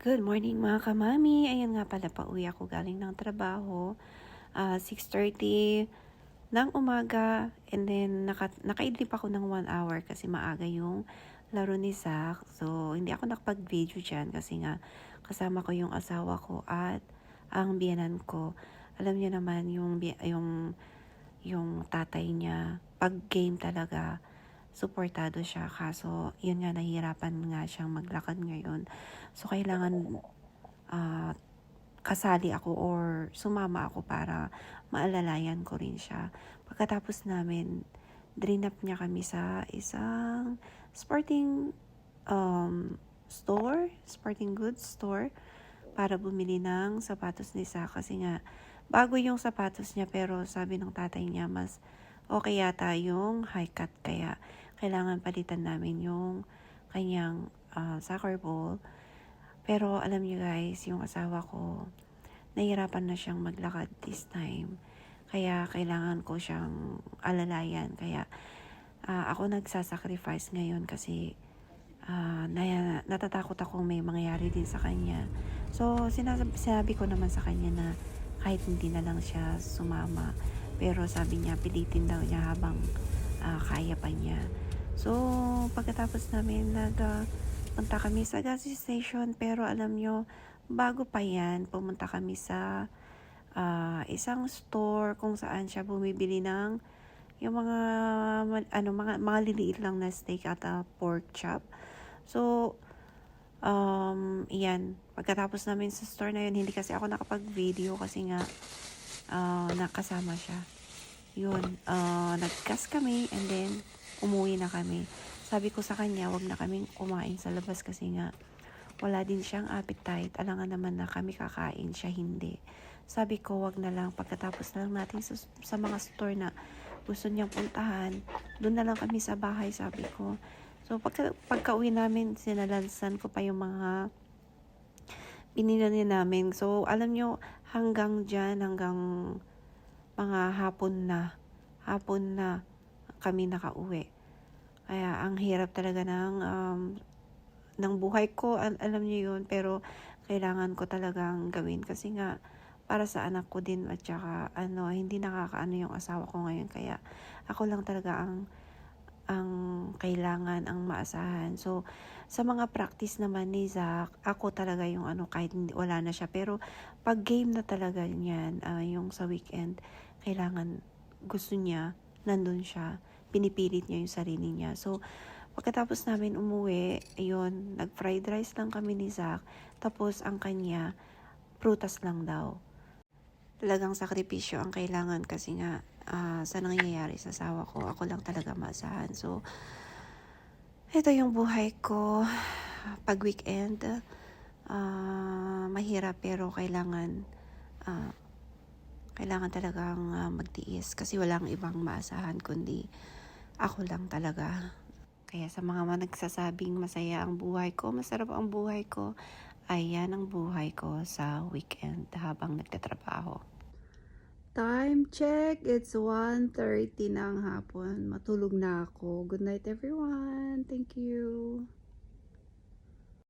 Good morning mga kamami. Ayan nga pala, pauwi ako galing ng trabaho. Ah, 6.30 ng umaga. And then, naka, nakaidlip ako ng 1 hour kasi maaga yung laro ni Zach. So, hindi ako nakapag-video dyan kasi nga kasama ko yung asawa ko at ang biyanan ko. Alam niyo naman yung, yung, yung tatay niya, pag game talaga, suportado siya. Kaso, yun nga, nahihirapan nga siyang maglakad ngayon. So, kailangan ah, kasali ako or sumama ako para maalalayan ko rin siya. Pagkatapos namin, drain up niya kami sa isang sporting um, store, sporting goods store, para bumili ng sapatos ni Sa kasi nga, bago yung sapatos niya pero sabi ng tatay niya mas okay yata yung high cut kaya kailangan palitan namin yung kanyang ah, soccer ball. Pero alam niyo guys, yung asawa ko, nahirapan na siyang maglakad this time. Kaya kailangan ko siyang alalayan. Kaya ah, ako nagsasacrifice ngayon kasi ah, na, natatakot ako may mangyayari din sa kanya. So, sinasabi, sinabi ko naman sa kanya na kahit hindi na lang siya sumama. Pero sabi niya, pilitin daw niya habang ah, kaya pa niya. So, pagkatapos namin nag ah, punta kami sa gas station pero alam nyo, bago pa yan, pumunta kami sa ah, isang store kung saan siya bumibili ng yung mga ano mga mga lang na steak at ah, pork chop. So um iyan, pagkatapos namin sa store na yun, hindi kasi ako nakapag-video kasi nga ah, nakasama siya. Yun, ah, nagkas kami and then umuwi na kami. Sabi ko sa kanya, wag na kaming kumain sa labas kasi nga wala din siyang appetite. Alangan naman na kami kakain, siya hindi. Sabi ko, wag na lang. Pagkatapos na lang natin sa, sa mga store na gusto niyang puntahan, doon na lang kami sa bahay, sabi ko. So, pagka, pagka uwi namin, sinalansan ko pa yung mga binili namin. So, alam nyo, hanggang dyan, hanggang mga hapon na, hapon na kami nakauwi. Kaya, ang hirap talaga ng, um, ng buhay ko, al- alam niyo yun, pero kailangan ko talagang gawin. Kasi nga, para sa anak ko din at saka ano, hindi nakakaano yung asawa ko ngayon. Kaya ako lang talaga ang ang kailangan, ang maasahan. So, sa mga practice naman ni Zach, ako talaga yung ano, kahit wala na siya. Pero, pag game na talaga niyan, ah, yung sa weekend, kailangan, gusto niya, nandun siya. Pinipilit niya yung sarili niya. So, pagkatapos namin umuwi, ayun, nag-fried rice lang kami ni Zach. Tapos, ang kanya, prutas lang daw. Talagang sakripisyo ang kailangan kasi nga ah, sa nangyayari sa asawa ko, ako lang talaga maasahan. So, ito yung buhay ko pag weekend. ah, mahirap pero kailangan ah, kailangan talagang ah, magtiis kasi walang ibang maasahan kundi ako lang talaga. Kaya sa mga nagsasabing masaya ang buhay ko, masarap ang buhay ko, ayan ang buhay ko sa weekend habang nagtatrabaho. Time check, it's 1.30 ng hapon. Matulog na ako. Good night everyone. Thank you.